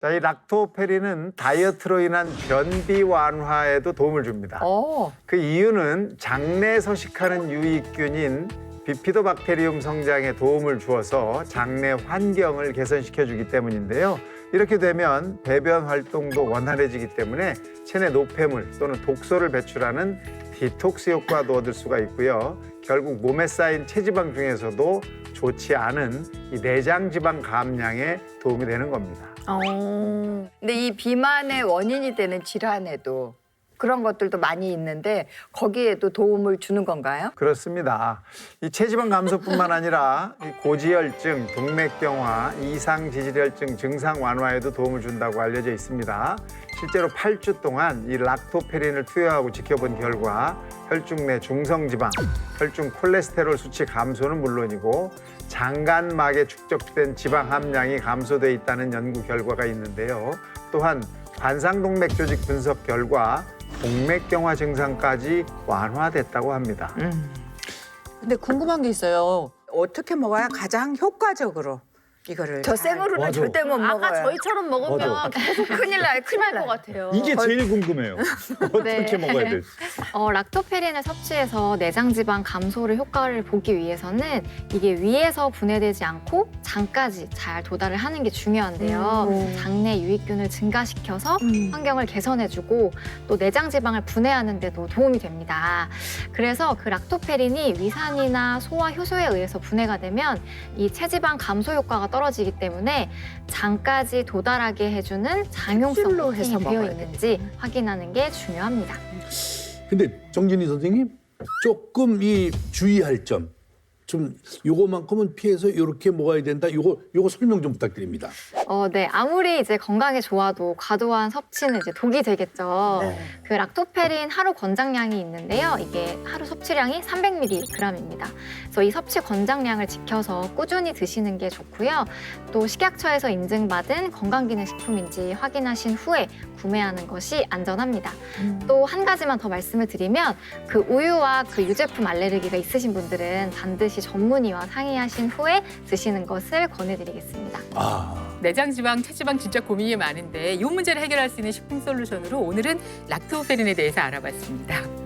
자, 이 락토페린은 다이어트로 인한 변비 완화에도 도움을 줍니다. 어. 그 이유는 장내 서식하는 유익균인 비피도박테리움 성장에 도움을 주어서 장내 환경을 개선시켜 주기 때문인데요. 이렇게 되면 배변 활동도 원활해지기 때문에 체내 노폐물 또는 독소를 배출하는 디톡스 효과도 얻을 수가 있고요. 결국 몸에 쌓인 체지방 중에서도 좋지 않은 이 내장 지방 감량에 도움이 되는 겁니다. 어. 근데 이 비만의 원인이 되는 질환에도 그런 것들도 많이 있는데 거기에도 도움을 주는 건가요? 그렇습니다. 이 체지방 감소뿐만 아니라 이 고지혈증, 동맥경화, 이상 지질혈증 증상 완화에도 도움을 준다고 알려져 있습니다. 실제로 8주 동안 이 락토페린을 투여하고 지켜본 결과 혈중 내 중성지방, 혈중 콜레스테롤 수치 감소는 물론이고 장간막에 축적된 지방 함량이 감소돼 있다는 연구 결과가 있는데요. 또한 관상동맥 조직 분석 결과 동맥경화 증상까지 완화됐다고 합니다. 근데 궁금한 게 있어요. 어떻게 먹어야 가장 효과적으로 이거를 저 잘- 생으로는 맞아. 절대 못 먹어요. 아까 저희처럼 먹으면 맞아. 계속 큰일 나요, 큰일 심할 것. 같아요. 이게 제일 궁금해요. 어떻게 네. 먹어야 될지. 어, 락토페린을 섭취해서 내장 지방 감소를 효과를 보기 위해서는 이게 위에서 분해되지 않고 장까지 잘 도달을 하는 게 중요한데요. 음. 장내 유익균을 증가시켜서 음. 환경을 개선해주고 또 내장 지방을 분해하는 데도 도움이 됩니다. 그래서 그 락토페린이 위산이나 소화 효소에 의해서 분해가 되면 이 체지방 감소 효과가 떨 어지기 때문에 장까지 도달하게 해주는 장용성 캡슐로 해서 코팅이 되어 먹어야 있는지 확인하는 게 중요합니다. 근데 정진희 선생님 조금 이 주의할 점. 좀 요거만큼은 피해서 이렇게 먹어야 된다. 요거 요거 설명 좀 부탁드립니다. 어, 네. 아무리 이제 건강에 좋아도 과도한 섭취는 이제 독이 되겠죠. 네. 그 락토페린 하루 권장량이 있는데요. 이게 하루 섭취량이 300mg입니다. 그래서 이 섭취 권장량을 지켜서 꾸준히 드시는 게 좋고요. 또 식약처에서 인증받은 건강기능식품인지 확인하신 후에 구매하는 것이 안전합니다. 또한 가지만 더 말씀을 드리면 그 우유와 그 유제품 알레르기가 있으신 분들은 반드시 전문의와 상의하신 후에 드시는 것을 권해드리겠습니다. 아. 내장 지방, 체지방 진짜 고민이 많은데 이 문제를 해결할 수 있는 식품 솔루션으로 오늘은 락토페린에 대해서 알아봤습니다.